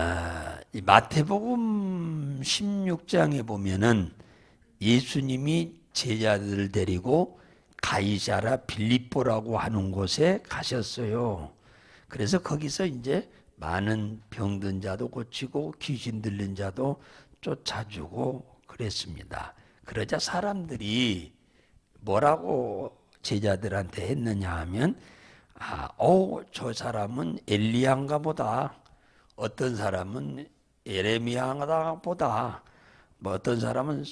아, 이 마태복음 16장에 보면은 예수님이 제자들을 데리고 가이사라 빌립보라고 하는 곳에 가셨어요. 그래서 거기서 이제 많은 병든 자도 고치고 귀신 들린 자도 쫓아주고 그랬습니다. 그러자 사람들이 뭐라고 제자들한테 했느냐 하면 아, 오, 저 사람은 엘리야인가 보다. 어떤 사람은 예레미야인가 보다. 뭐 어떤 사람은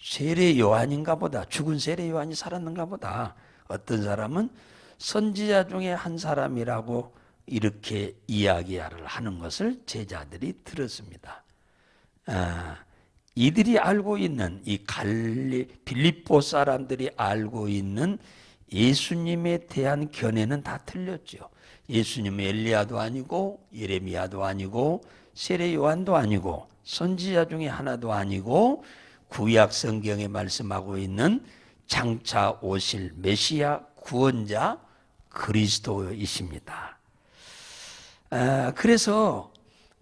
세례 요한인가 보다. 죽은 세례 요한이 살았는가 보다. 어떤 사람은 선지자 중에 한 사람이라고 이렇게 이야기를 하는 것을 제자들이 들었습니다. 아, 이들이 알고 있는 이 갈리 빌립보 사람들이 알고 있는 예수님에 대한 견해는 다 틀렸죠. 예수님은 엘리야도 아니고 예레미야도 아니고 세례 요한도 아니고 선지자 중에 하나도 아니고 구약 성경에 말씀하고 있는 장차 오실 메시아 구원자 그리스도이십니다. 아, 그래서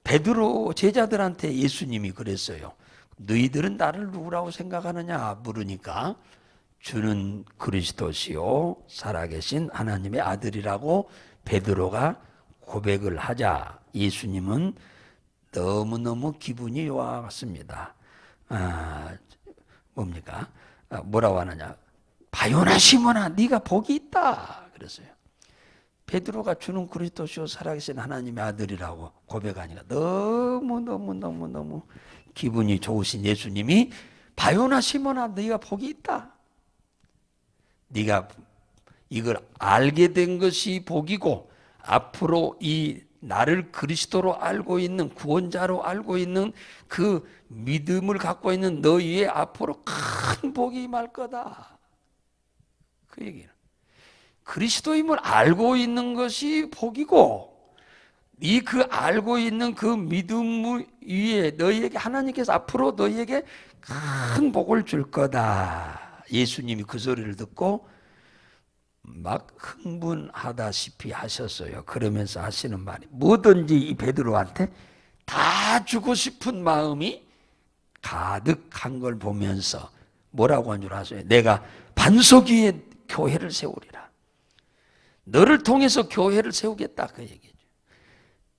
베드로 제자들한테 예수님이 그랬어요. 너희들은 나를 누구라고 생각하느냐 물으니까 주는 그리스도시요 살아계신 하나님의 아들이라고 베드로가 고백을 하자 예수님은 너무너무 기분이 좋았습니다. 아, 뭡니까? 아, 뭐라고 하느냐? 바요나 시모나 네가 복이 있다 그랬어요. 베드로가 주는 그리스도시요 살아계신 하나님의 아들이라고 고백하니까 너무 너무 너무 너무 기분이 좋으신 예수님이 바요나 시모나 네가 복이 있다. 네가 이걸 알게 된 것이 복이고 앞으로 이 나를 그리스도로 알고 있는 구원자로 알고 있는 그 믿음을 갖고 있는 너희의 앞으로 큰 복이 임할 거다. 그 얘기는 그리스도임을 알고 있는 것이 복이고 이 그 알고 있는 그 믿음 위에 너희에게 하나님께서 앞으로 너희에게 큰 복을 줄 거다. 예수님이 그 소리를 듣고 막 흥분하다시피 하셨어요. 그러면서 하시는 말이 뭐든지 이 베드로한테 다 주고 싶은 마음이 가득한 걸 보면서 뭐라고 한 줄 아세요? 내가 반석 위에 교회를 세우리라. 너를 통해서 교회를 세우겠다 그 얘기죠.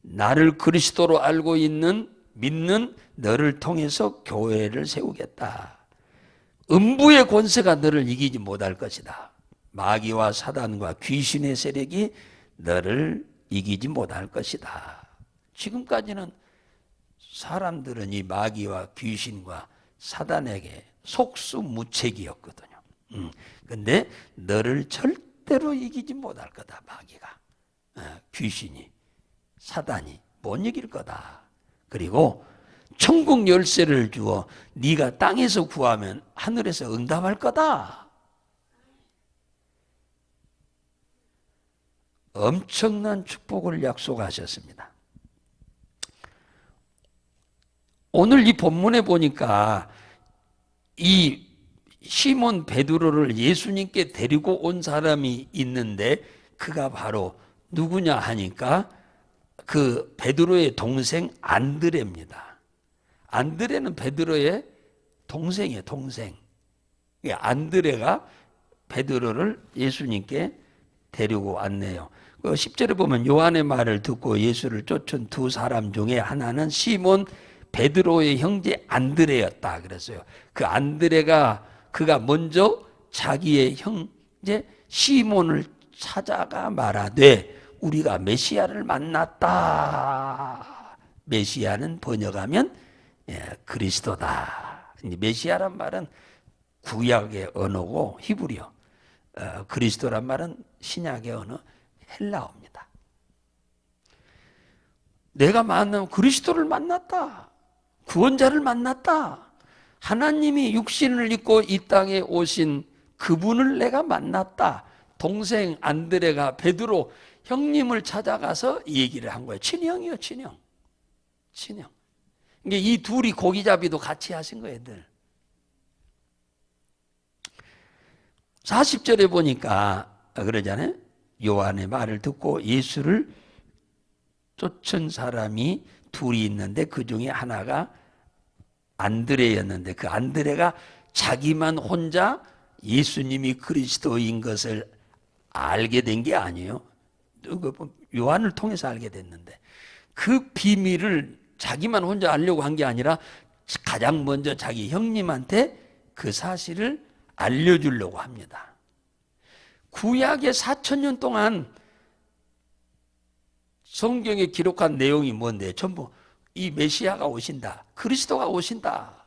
나를 그리스도로 알고 있는 믿는 너를 통해서 교회를 세우겠다. 음부의 권세가 너를 이기지 못할 것이다. 마귀와 사단과 귀신의 세력이 너를 이기지 못할 것이다. 지금까지는 사람들은 이 마귀와 귀신과 사단에게 속수무책이었거든요. 음, 근데 너를 절대로 이기지 못할 거다, 마귀가. 어, 귀신이, 사단이 못 이길 거다. 그리고 천국 열쇠를 주어 네가 땅에서 구하면 하늘에서 응답할 거다. 엄청난 축복을 약속하셨습니다. 오늘 이 본문에 보니까 이 시몬 베드로를 예수님께 데리고 온 사람이 있는데 그가 바로 누구냐 하니까 그 베드로의 동생 안드레입니다. 안드레는 베드로의 동생이에요, 동생. 안드레가 베드로를 예수님께 데리고 왔네요. 그 10절에 보면 요한의 말을 듣고 예수를 쫓은 두 사람 중에 하나는 시몬 베드로의 형제 안드레였다 그랬어요. 그 안드레가 그가 먼저 자기의 형제 시몬을 찾아가 말하되 우리가 메시아를 만났다. 메시아는 번역하면 예, 그리스도다. 메시아란 말은 구약의 언어고 히브리어. 어, 그리스도란 말은 신약의 언어 헬라어입니다. 내가 만난 그리스도를 만났다. 구원자를 만났다. 하나님이 육신을 입고 이 땅에 오신 그분을 내가 만났다. 동생 안드레가 베드로 형님을 찾아가서 얘기를 한 거예요. 친형이요, 친형. 친형. 이게 이 둘이 고기잡이도 같이 하신 거예요, 애들. 40절에 보니까 그러잖아요. 요한의 말을 듣고 예수를 쫓은 사람이 둘이 있는데 그 중에 하나가 안드레였는데 그 안드레가 자기만 혼자 예수님이 그리스도인 것을 알게 된 게 아니에요. 그 요한을 통해서 알게 됐는데 그 비밀을 자기만 혼자 알려고 한 게 아니라 가장 먼저 자기 형님한테 그 사실을 알려주려고 합니다. 구약의 4천년 동안 성경에 기록한 내용이 뭔데? 전부 이 메시아가 오신다. 그리스도가 오신다.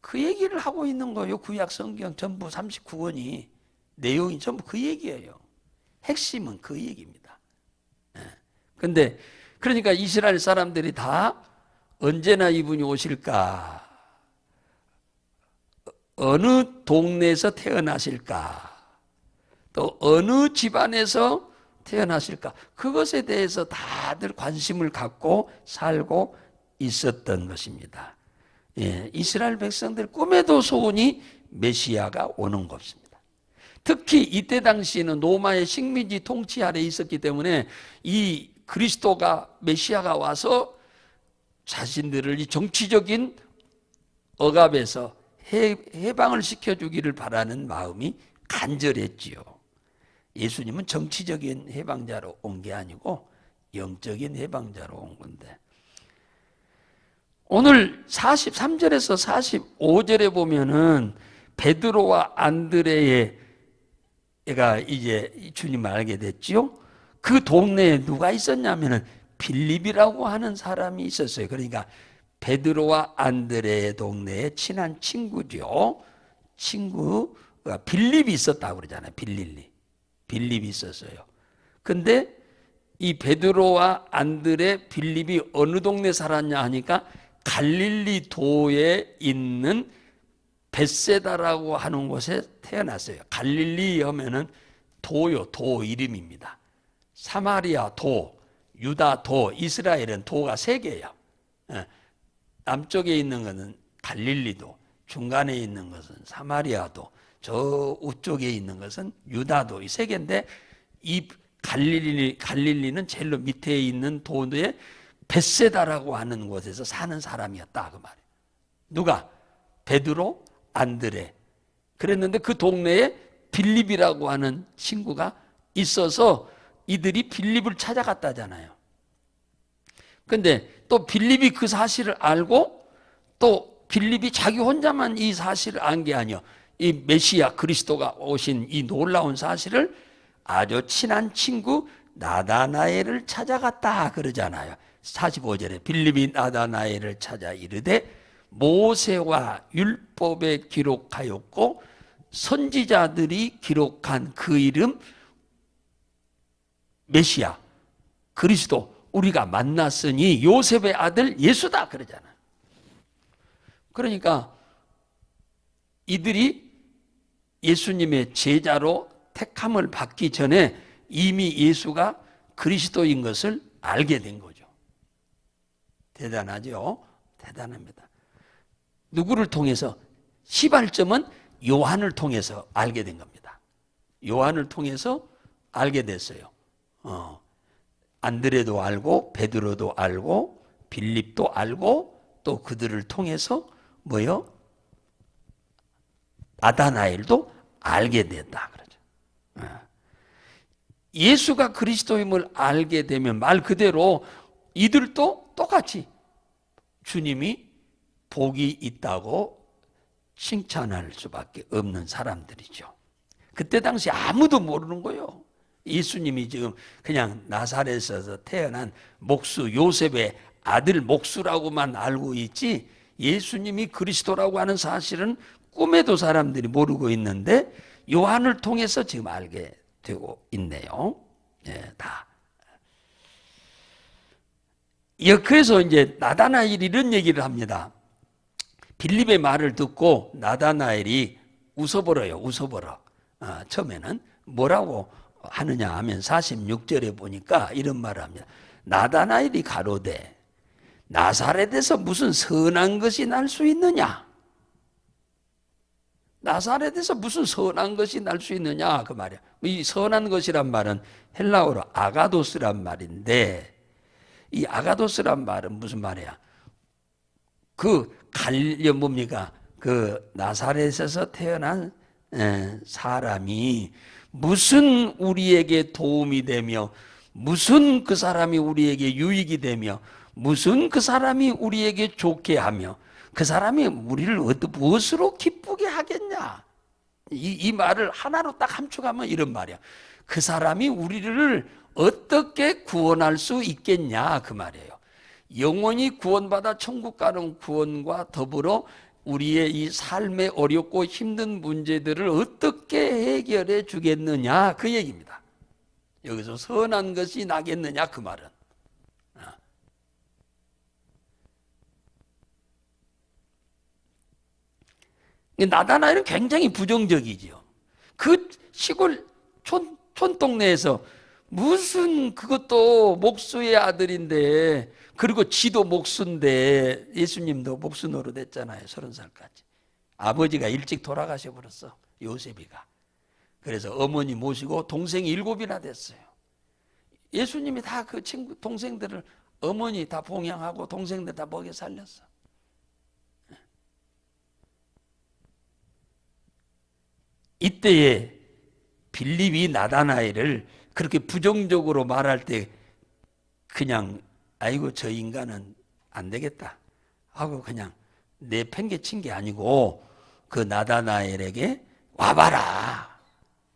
그 얘기를 하고 있는 거예요. 구약 성경 전부 39권이. 내용이 전부 그 얘기예요. 핵심은 그 얘기입니다. 예. 근데 그러니까 이스라엘 사람들이 다 언제나 이분이 오실까? 어느 동네에서 태어나실까? 또 어느 집안에서 태어나실까? 그것에 대해서 다들 관심을 갖고 살고 있었던 것입니다. 예, 이스라엘 백성들 꿈에도 소원이 메시아가 오는 것입니다. 특히 이때 당시에는 로마의 식민지 통치 아래 있었기 때문에 이 그리스도가 메시아가 와서 자신들을 이 정치적인 억압에서 해, 해방을 시켜주기를 바라는 마음이 간절했지요. 예수님은 정치적인 해방자로 온 게 아니고 영적인 해방자로 온 건데. 오늘 43절에서 45절에 보면은 베드로와 안드레의 가 이제 주님을 알게 됐지요. 그 동네에 누가 있었냐면은 빌립이라고 하는 사람이 있었어요. 그러니까 베드로와 안드레의 동네에 친한 친구죠. 친구가 빌립이 있었다고 그러잖아요. 빌릴리. 빌립이 있었어요. 근데 이 베드로와 안드레 빌립이 어느 동네 살았냐 하니까 갈릴리 도에 있는 베세다라고 하는 곳에 태어났어요. 갈릴리 하면은 도요, 도 이름입니다. 사마리아 도, 유다 도, 이스라엘은 도가 세 개예요. 예. 남쪽에 있는 것은 갈릴리도, 중간에 있는 것은 사마리아도, 저 우쪽에 있는 것은 유다도 이 세 개인데 이 갈릴리 갈릴리는 제일 밑에 있는 도에 베세다라고 하는 곳에서 사는 사람이었다 그 말이에요. 누가 베드로, 안드레. 그랬는데 그 동네에 빌립이라고 하는 친구가 있어서 이들이 빌립을 찾아갔다잖아요. 근데 또 빌립이 그 사실을 알고 또 빌립이 자기 혼자만 이 사실을 안 게 아니요. 이 메시아 그리스도가 오신 이 놀라운 사실을 아주 친한 친구 나다나엘을 찾아갔다 그러잖아요. 45절에 빌립이 나다나엘을 찾아 이르되 모세와 율법에 기록하였고 선지자들이 기록한 그 이름 메시아 그리스도 우리가 만났으니 요셉의 아들 예수다 그러잖아요. 그러니까 이들이 예수님의 제자로 택함을 받기 전에 이미 예수가 그리스도인 것을 알게 된 거죠. 대단하죠? 대단합니다. 누구를 통해서? 시발점은 요한을 통해서 알게 된 겁니다. 요한을 통해서 알게 됐어요. 어. 안드레도 알고, 베드로도 알고, 빌립도 알고, 또 그들을 통해서 뭐요? 나다나엘도 알게 됐다 그러죠. 어. 예수가 그리스도임을 알게 되면 말 그대로 이들도 똑같이 주님이 복이 있다고 칭찬할 수밖에 없는 사람들이죠. 그때 당시 아무도 모르는 거예요. 예수님이 지금 그냥 나사렛에서 태어난 목수 요셉의 아들 목수라고만 알고 있지 예수님이 그리스도라고 하는 사실은 꿈에도 사람들이 모르고 있는데 요한을 통해서 지금 알게 되고 있네요. 예, 다. 예, 그래서 이제 나다나엘이 이런 얘기를 합니다. 빌립의 말을 듣고 나다나엘이 웃어버려요. 웃어버려. 어, 처음에는 뭐라고 하느냐 하면 46절에 보니까 이런 말을 합니다. 나다나엘이 가로되 나사렛에서 무슨 선한 것이 날 수 있느냐? 나사렛에서 무슨 선한 것이 날 수 있느냐 그 말이야. 이 선한 것이란 말은 헬라어로 아가도스란 말인데 이 아가도스란 말은 무슨 말이야? 그 갈려 뭡니까? 그 나사렛에서 태어난 에, 사람이 무슨 우리에게 도움이 되며 무슨 그 사람이 우리에게 유익이 되며 무슨 그 사람이 우리에게 좋게 하며 그 사람이 우리를 무엇으로 기쁘게 하겠냐? 이, 이 말을 하나로 딱 함축하면 이런 말이야. 그 사람이 우리를 어떻게 구원할 수 있겠냐 그 말이에요. 영원히 구원받아 천국 가는 구원과 더불어 우리의 이 삶의 어렵고 힘든 문제들을 어떻게 해결해 주겠느냐 그 얘기입니다. 여기서 선한 것이 나겠느냐 그 말은. 아. 나다나엘은 굉장히 부정적이지요. 그 시골 촌, 촌 동네에서 무슨 그것도 목수의 아들인데 그리고 지도 목수인데 예수님도 목수 노릇했잖아요. 서른 살까지. 아버지가 일찍 돌아가셔 버렸어. 요셉이가. 그래서 어머니 모시고 동생이 일곱이나 됐어요. 예수님이 다 그 친구 동생들을 어머니 다 봉양하고 동생들 다 먹여 살렸어. 이때에 빌립이 나다나엘을 그렇게 부정적으로 말할 때 그냥 아이고 저 인간은 안 되겠다 하고 그냥 내 팽개 친 게 아니고 그 나다나엘에게 와봐라.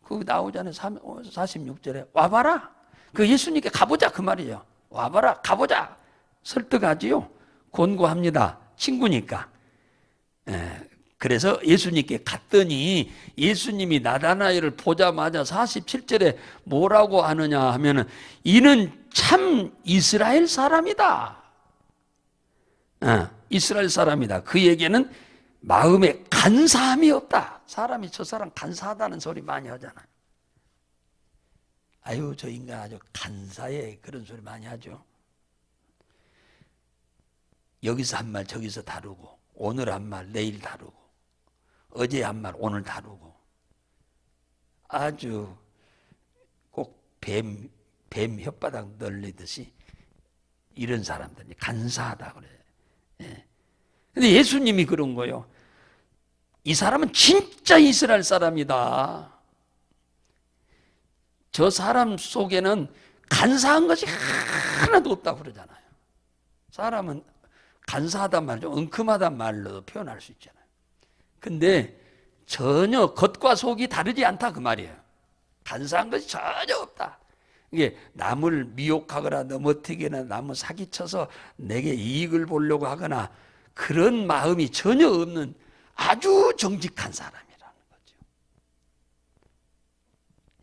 그 나오잖아요. 46절에 와봐라. 그 예수님께 가보자 그 말이에요. 와봐라 가보자. 설득하지요. 권고합니다. 친구니까. 예, 그래서 예수님께 갔더니 예수님이 나다나엘을 보자마자 47절에 뭐라고 하느냐 하면은 이는 참 이스라엘 사람이다. 어, 이스라엘 사람이다. 그에게는 마음에 간사함이 없다. 사람이 저 사람 간사하다는 소리 많이 하잖아요. 아유, 저 인간 아주 간사해. 그런 소리 많이 하죠. 여기서 한 말, 저기서 다루고, 오늘 한 말, 내일 다루고, 어제 한 말, 오늘 다루고. 아주 꼭 뱀, 뱀 혓바닥 널리듯이 이런 사람들이 간사하다 그래. 예. 근데 예수님이 그런 거요. 이 사람은 진짜 이스라엘 사람이다. 저 사람 속에는 간사한 것이 하나도 없다고 그러잖아요. 사람은 간사하단 말이죠. 은큼하단 말로 표현할 수 있잖아요. 근데 전혀 겉과 속이 다르지 않다 그 말이에요. 간사한 것이 전혀 없다. 이게 남을 미혹하거나 넘어뜨기나 남을 사기쳐서 내게 이익을 보려고 하거나 그런 마음이 전혀 없는 아주 정직한 사람이라는 거죠.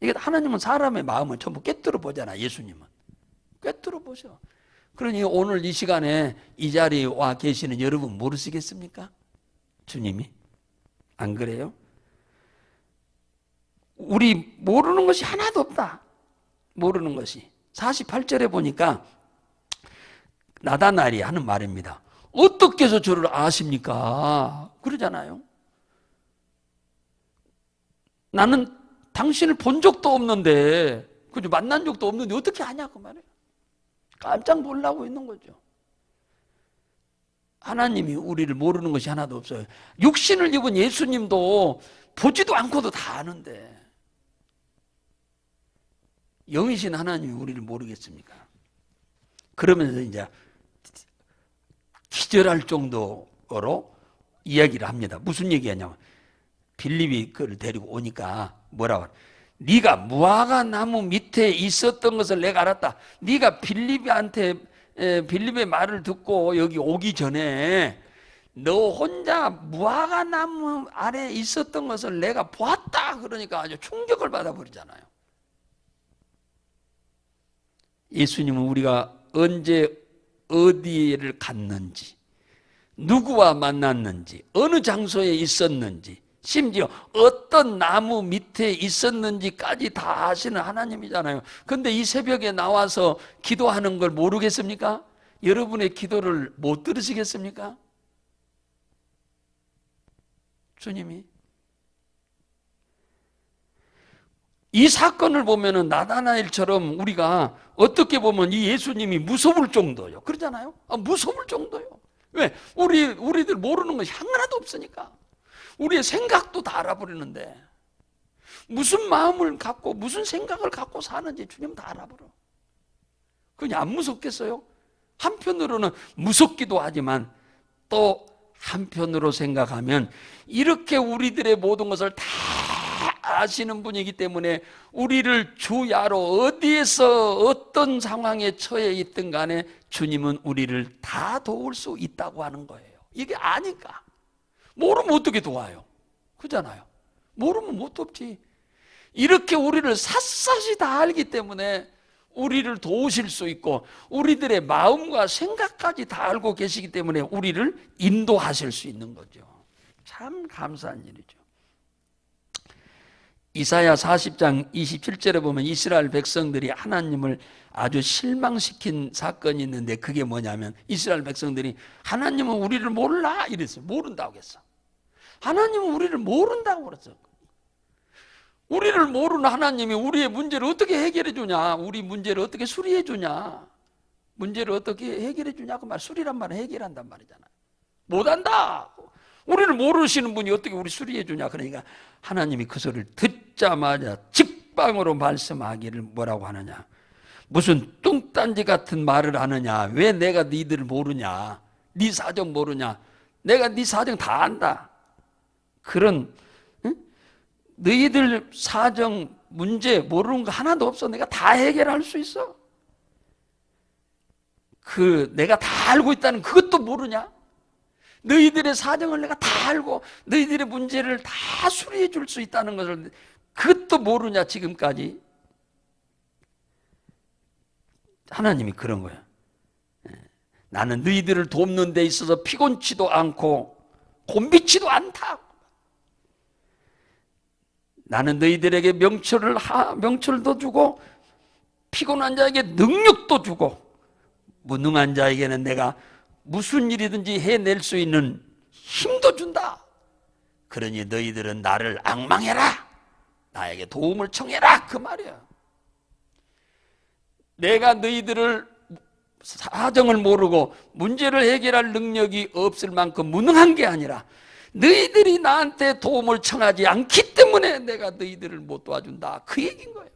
이게 하나님은 사람의 마음을 전부 꿰뚫어 보잖아. 예수님은 꿰뚫어 보셔. 그러니 오늘 이 시간에 이 자리에 와 계시는 여러분 모르시겠습니까? 주님이 안 그래요? 우리 모르는 것이 하나도 없다. 모르는 것이. 48절에 보니까 나다나리 하는 말입니다. 어떻게 해서 저를 아십니까? 그러잖아요. 나는 당신을 본 적도 없는데, 그죠? 만난 적도 없는데 어떻게 아냐고 말이에요. 깜짝 놀라고 있는 거죠. 하나님이 우리를 모르는 것이 하나도 없어요. 육신을 입은 예수님도 보지도 않고도 다 아는데, 영이신 하나님이 우리를 모르겠습니까? 그러면서 이제 기절할 정도로 이야기를 합니다. 무슨 얘기하냐면 빌립이 그를 데리고 오니까 뭐라고 네가 무화과 나무 밑에 있었던 것을 내가 알았다. 네가 빌립한테 빌립의 말을 듣고 여기 오기 전에 너 혼자 무화과 나무 아래 있었던 것을 내가 보았다. 그러니까 아주 충격을 받아버리잖아요. 예수님은 우리가 언제 어디를 갔는지, 누구와 만났는지, 어느 장소에 있었는지, 심지어 어떤 나무 밑에 있었는지까지 다 아시는 하나님이잖아요. 근데 이 새벽에 나와서 기도하는 걸 모르겠습니까? 여러분의 기도를 못 들으시겠습니까? 주님이 이 사건을 보면은 나다나엘처럼 우리가 어떻게 보면 이 예수님이 무서울 정도요. 그러잖아요. 아, 무서울 정도요. 왜? 우리 우리들 모르는 것이 하나도 없으니까. 우리의 생각도 다 알아버리는데 무슨 마음을 갖고 무슨 생각을 갖고 사는지 주님 다 알아버려. 그냥 안 무섭겠어요? 한편으로는 무섭기도 하지만 또 한편으로 생각하면 이렇게 우리들의 모든 것을 다 아시는 분이기 때문에 우리를 주야로 어디에서 어떤 상황에 처해 있든 간에 주님은 우리를 다 도울 수 있다고 하는 거예요. 이게 아니까. 모르면 어떻게 도와요? 그잖아요. 모르면 못 돕지. 이렇게 우리를 샅샅이 다 알기 때문에 우리를 도우실 수 있고 우리들의 마음과 생각까지 다 알고 계시기 때문에 우리를 인도하실 수 있는 거죠. 참 감사한 일이죠. 이사야 40장 27절에 보면 이스라엘 백성들이 하나님을 아주 실망시킨 사건이 있는데 그게 뭐냐면 이스라엘 백성들이 하나님은 우리를 몰라 이랬어요. 모른다고 했어. 하나님은 우리를 모른다고 그랬어. 우리를 모르는 하나님이 우리의 문제를 어떻게 해결해 주냐? 우리 문제를 어떻게 수리해 주냐? 문제를 어떻게 해결해 주냐고 말 수리란 말은 해결한단 말이잖아. 못한다. 우리를 모르시는 분이 어떻게 우리 수리해 주냐? 그러니까 하나님이 그 소리를 듣자마자 직방으로 말씀하기를 뭐라고 하느냐? 무슨 뚱딴지 같은 말을 하느냐? 왜 내가 니들을 모르냐? 네 사정 모르냐? 내가 네 사정 다 안다. 그런 응? 너희들 사정 문제 모르는 거 하나도 없어. 내가 다 해결할 수 있어. 그 내가 다 알고 있다는 그것도 모르냐? 너희들의 사정을 내가 다 알고 너희들의 문제를 다 수리해 줄 수 있다는 것을 그것도 모르냐 지금까지 하나님이 그런 거야. 예. 나는 너희들을 돕는 데 있어서 피곤치도 않고 곤비치도 않다. 나는 너희들에게 명철을 하, 명철도 주고 피곤한 자에게 능력도 주고 무능한 자에게는 내가 무슨 일이든지 해낼 수 있는 힘도 준다. 그러니 너희들은 나를 악망해라. 나에게 도움을 청해라. 그 말이야. 내가 너희들을 사정을 모르고 문제를 해결할 능력이 없을 만큼 무능한 게 아니라 너희들이 나한테 도움을 청하지 않기 때문에 내가 너희들을 못 도와준다. 그 얘기인 거예요.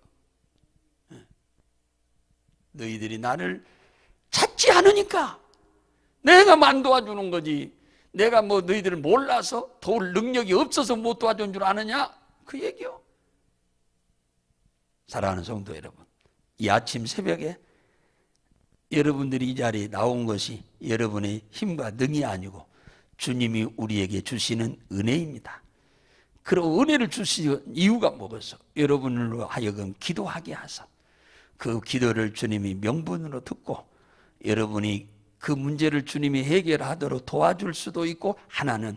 너희들이 나를 찾지 않으니까 내가 만 도와주는 거지. 내가 뭐 너희들을 몰라서 도울 능력이 없어서 못 도와준 줄 아느냐? 그 얘기요. 사랑하는 성도 여러분, 이 아침 새벽에 여러분들이 이 자리에 나온 것이 여러분의 힘과 능이 아니고 주님이 우리에게 주시는 은혜입니다. 그런 은혜를 주시는 이유가 뭐겠어? 여러분으로 하여금 기도하게 하사 그 기도를 주님이 명분으로 듣고 여러분이 그 문제를 주님이 해결하도록 도와줄 수도 있고 하나는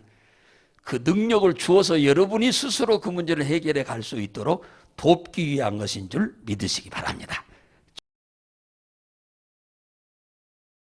그 능력을 주어서 여러분이 스스로 그 문제를 해결해 갈 수 있도록 돕기 위한 것인 줄 믿으시기 바랍니다.